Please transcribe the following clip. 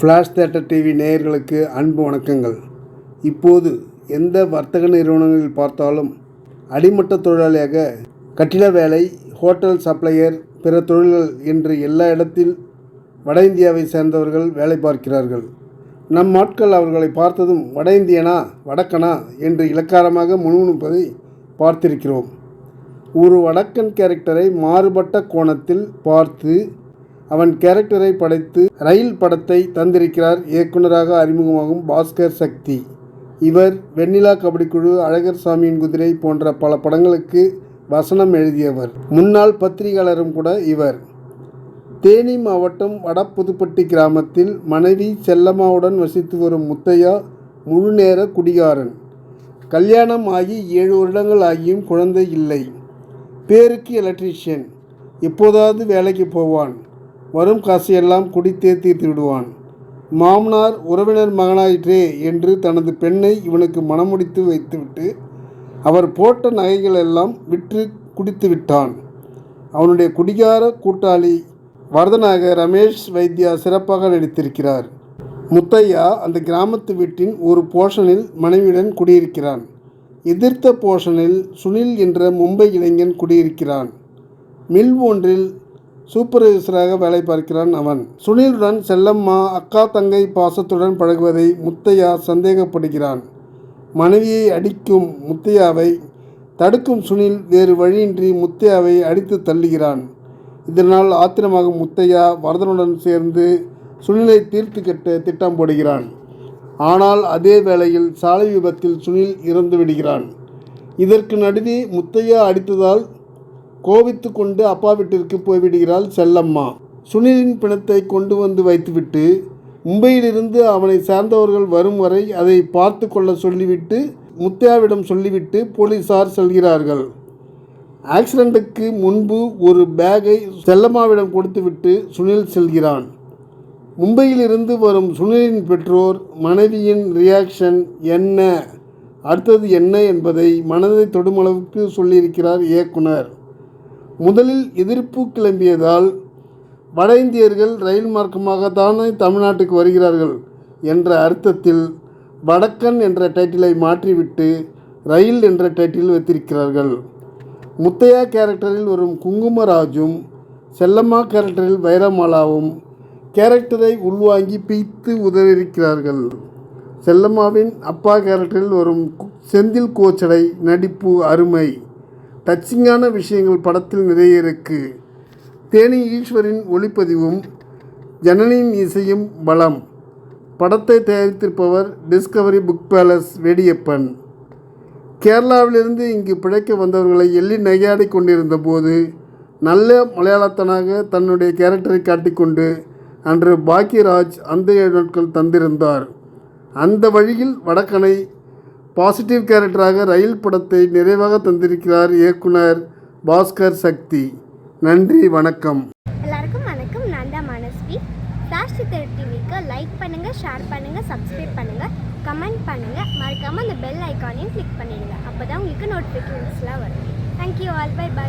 Flash theatre TV நேயர்களுக்கு அன்பு வணக்கங்கள். இப்போது எந்த வர்த்தக நிறுவனங்களில் பார்த்தாலும் அடிமட்ட தொழிலாளியாக கட்டிட வேலை ஹோட்டல் சப்ளையர் பிற தொழில்கள் என்று எல்லா இடத்தில் வட இந்தியாவை சேர்ந்தவர்கள் வேலை பார்க்கிறார்கள். நம் ஆட்கள் அவர்களை பார்த்ததும் வட இந்தியனா வடக்கனா என்று இலக்காரமாக முணுமுணுப்பதை பார்த்திருக்கிறோம். ஒரு வடக்கன் கேரக்டரை மாறுபட்ட கோணத்தில் பார்த்து அவன் கேரக்டரை படைத்து ரயில் படத்தை தந்திருக்கிறார் இயக்குனராக அறிமுகமாகும் பாஸ்கர் சக்தி. இவர் வெண்ணிலா கபடி குழு அழகர் சாமியின் குதிரை போன்ற பல படங்களுக்கு வசனம் எழுதியவர். முன்னாள் பத்திரிகையாளரும் கூட இவர். தேனி மாவட்டம் வடப்புதுப்பட்டி கிராமத்தில் மனைவி செல்லம்மாவுடன் வசித்து வரும் முத்தையா முழுநேர குடிகாரன். கல்யாணம் ஆகி ஏழு வருடங்கள் ஆகியும் குழந்தை இல்லை. பேருக்கு எலக்ட்ரீஷியன் எப்போதாவது வேலைக்கு போவான். வரும் காசையெல்லாம் குடித்தே தீர்த்து விடுவான் மாமனார் உறவினர் மகனாயிற்றே என்று தனது பெண்ணை இவனுக்கு மணமுடித்து வைத்துவிட்டு அவர் போட்ட நகைகள் எல்லாம் விற்று குடித்து விட்டான் அவனுடைய குடிகார கூட்டாளி வரதனாக ரமேஷ் வைத்தியா சிறப்பாக நடித்திருக்கிறார். முத்தையா அந்த கிராமத்து வீட்டின் ஒரு போர்ஷனில் மனைவியுடன் குடியிருக்கிறான். எதிர்த்த போர்ஷனில் சுனில் என்ற மும்பை இளைஞன் குடியிருக்கிறான். மில் ஒன்றில் சூப்பர்வைசராக வேலை பார்க்கிறான் அவன். சுனிலுடன் செல்லம்மா அக்கா தங்கை பாசத்துடன் பழகுவதை முத்தையா சந்தேகப்படுகிறான். மனைவியை அடிக்கும் முத்தையாவை தடுக்கும் சுனில் வேறு வழியின்றி முத்தையாவை அடித்து தள்ளுகிறான். இதனால் ஆத்திரமாகும் முத்தையா வரதனுடன் சேர்ந்து சுனிலை தீர்த்து கட்ட திட்டம் போடுகிறான். ஆனால் அதே வேளையில் சாலை விபத்தில் சுனில் இறந்து விடுகிறான் இதற்கு நடுவே முத்தையா அடித்ததால் கோவித்து கொண்டு அப்பா வீட்டிற்கு போய்விடுகிறாள் செல்லம்மா. சுனிலின் பிணத்தை கொண்டு வந்து வைத்துவிட்டு மும்பையிலிருந்து அவனை சார்ந்தவர்கள் வரும் வரை அதை பார்த்து கொள்ள சொல்லிவிட்டு முத்தையாவிடம் சொல்லிவிட்டு போலீசார் செல்கிறார்கள். ஆக்சிடெண்ட்டுக்கு முன்பு ஒரு பேக்கை செல்லம்மாவிடம் கொடுத்துவிட்டு சுனில் செல்கிறான். மும்பையிலிருந்து வரும் சுனிலின் பெற்றோர் மனைவியின் ரியாக்ஷன் என்ன? அடுத்தது என்ன என்பதை மனதை தொடுமளவுக்கு சொல்லியிருக்கிறார் இயக்குனர். முதலில் எதிர்ப்பு கிளம்பியதால் வட இந்தியர்கள் ரயில் மார்க்கமாக தானே தமிழ்நாட்டுக்கு வருகிறார்கள் என்ற அர்த்தத்தில் வடக்கன் என்ற டைட்டிலை மாற்றிவிட்டு ரயில் என்ற டைட்டில் வைத்திருக்கிறார்கள். முத்தையா கேரக்டரில் வரும் குங்குமராஜும் செல்லம்மா கேரக்டரில் வைரமாலாவும் கேரக்டரை உள்வாங்கி பீத்து உதவியிருக்கிறார்கள் செல்லம்மாவின் அப்பா கேரக்டரில் வரும் செந்தில் கோச்சடை நடிப்பு அருமை. டச்சிங்கான விஷயங்கள் படத்தில் நிறைய இருக்கு தேனி ஈஸ்வரின் ஒளிப்பதிவும் ஜனனியின் இசையும் பலம் படத்தை தயாரித்திருப்பவர் டிஸ்கவரி புக் பேலஸ் வேடியப்பன். கேரளாவிலிருந்து இங்கு பிழைக்க வந்தவர்களை எள்ளி நகையாடி கொண்டிருந்த போது நல்ல மலையாளத்தனாக தன்னுடைய கேரக்டரை காட்டிக்கொண்டு அன்று பாக்யராஜ் அந்த ஏழு நாட்கள் தந்திருந்தார். அந்த வழியில் வடக்கனை பாசிட்டிவ் கேரக்டராக ரயில் படத்தை நிறைவாக தந்திருக்கிறார் இயக்குனர் பாஸ்கர் சக்தி. நன்றி வணக்கம். எல்லாருக்கும் வணக்கம். நான் தான் மனஸ்வி. ஃப்ளாஷ் சித்தர் டிவிக்கு லைக் பண்ணுங்கள் ஷேர் பண்ணுங்கள் சப்ஸ்கிரைப் பண்ணுங்கள் கமெண்ட் பண்ணுங்கள் மறக்காமல் அந்த பெல் ஐக்கானையும் கிளிக் பண்ணிடுங்க. அப்போ தான் உங்களுக்கு நோட்டிஃபிகேஷன்ஸ்லாம் வரும். Thank you all by by